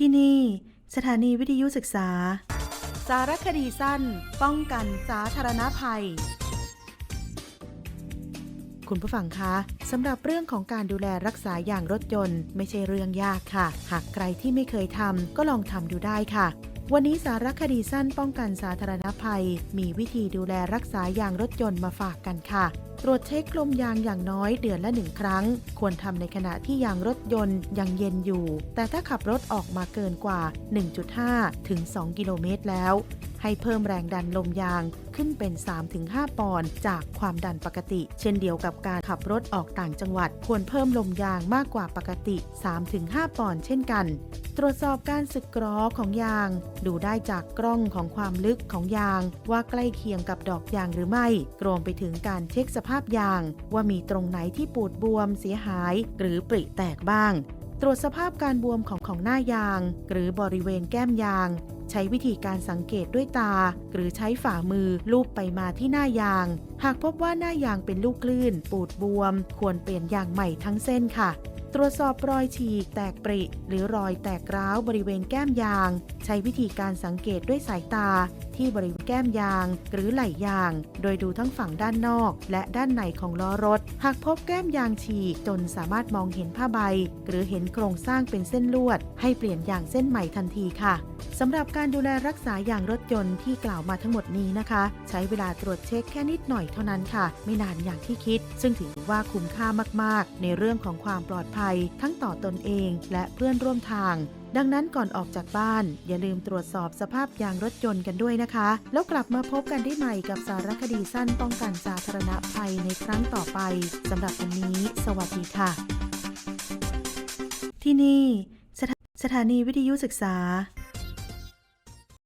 ที่นี่ สถานีวิทยุศึกษา สารคดีสั้น ป้องกันสาธารณภัย คุณผู้ฟังคะสำหรับเรื่องของการดูแลรักษาอย่างรถยนต์ ไม่ใช่เรื่องยากค่ะ หากใครที่ไม่เคยทำก็ลองทำดูได้ค่ะ วันนี้สารคดีสั้นป้องกันสาธารณภัย มีวิธีดูแลรักษายางรถยนต์มาฝากกันค่ะ ตรวจเช็คลมยางอย่างน้อยเดือนละหนึ่งครั้ง ควรทำในขณะที่ยางรถยนต์ยังเย็นอยู่ แต่ถ้าขับรถออกมาเกินกว่า 1.5 ถึง 2 กิโลเมตรแล้ว ให้เพิ่มแรงดันลมยางขึ้นเป็น 3-5 ปอนด์จากความดันปกติ เช่นเดียวกับการขับรถออกต่างจังหวัด ควรเพิ่มลมยางมากกว่าปกติ 3-5 ปอนด์เช่นกัน ตรวจสอบการสึกกรอของยาง ดูได้จากกล้องของความลึกของยาง ว่าใกล้เคียงกับดอกยางหรือไม่รวมไปถึงการเช็คสภาพยาง ว่ามีตรงไหนที่ปูดบวมเสียหาย หรือปริแตกบ้าง ตรวจสภาพการบวมของของหน้ายาง หรือบริเวณแก้มยาง ใช้วิธีการสังเกตด้วยตา หรือใช้ฝ่ามือลูบไปมาที่หน้ายาง หากพบว่าหน้ายางเป็นลูกคลื่น ปูดบวม ควรเปลี่ยนยางใหม่ทั้งเส้นค่ะ ตรวจสอบรอยฉีก แตกปริ หรือรอยแตกร้าวบริเวณแก้มยาง ใช้วิธีการสังเกตด้วยสายตาที่บริเวณแก้มยาง หรือไหล่ยาง โดยดูทั้งฝั่งด้านนอก และด้านในของล้อรถ หากพบแก้มยางฉีกจนสามารถมองเห็นผ้าใบ หรือเห็นโครงสร้างเป็นเส้นลวด ให้เปลี่ยนยางเส้นใหม่ทันทีค่ะสำหรับการดูแลรักษายางรถยนต์ที่กล่าวมาทั้งหมดนี้นะคะ ใช้เวลาตรวจเช็คแค่นิดหน่อยเท่านั้นค่ะ ไม่นานอย่างที่คิด ซึ่งถือว่าคุ้มค่ามาก ๆ ในเรื่องของความปลอดภัย ทั้งต่อตนเอง และเพื่อนร่วมทาง ดังนั้นก่อนออกจากบ้าน อย่าลืมตรวจสอบสภาพยางรถยนต์กันด้วยนะคะ แล้วกลับมาพบกันได้ใหม่กับสารคดีสั้นป้องกันสาธารณภัยในครั้งต่อไปสำหรับวันนี้ สวัสดีค่ะ ที่นี่ สถาสถานีวิทยุศึกษา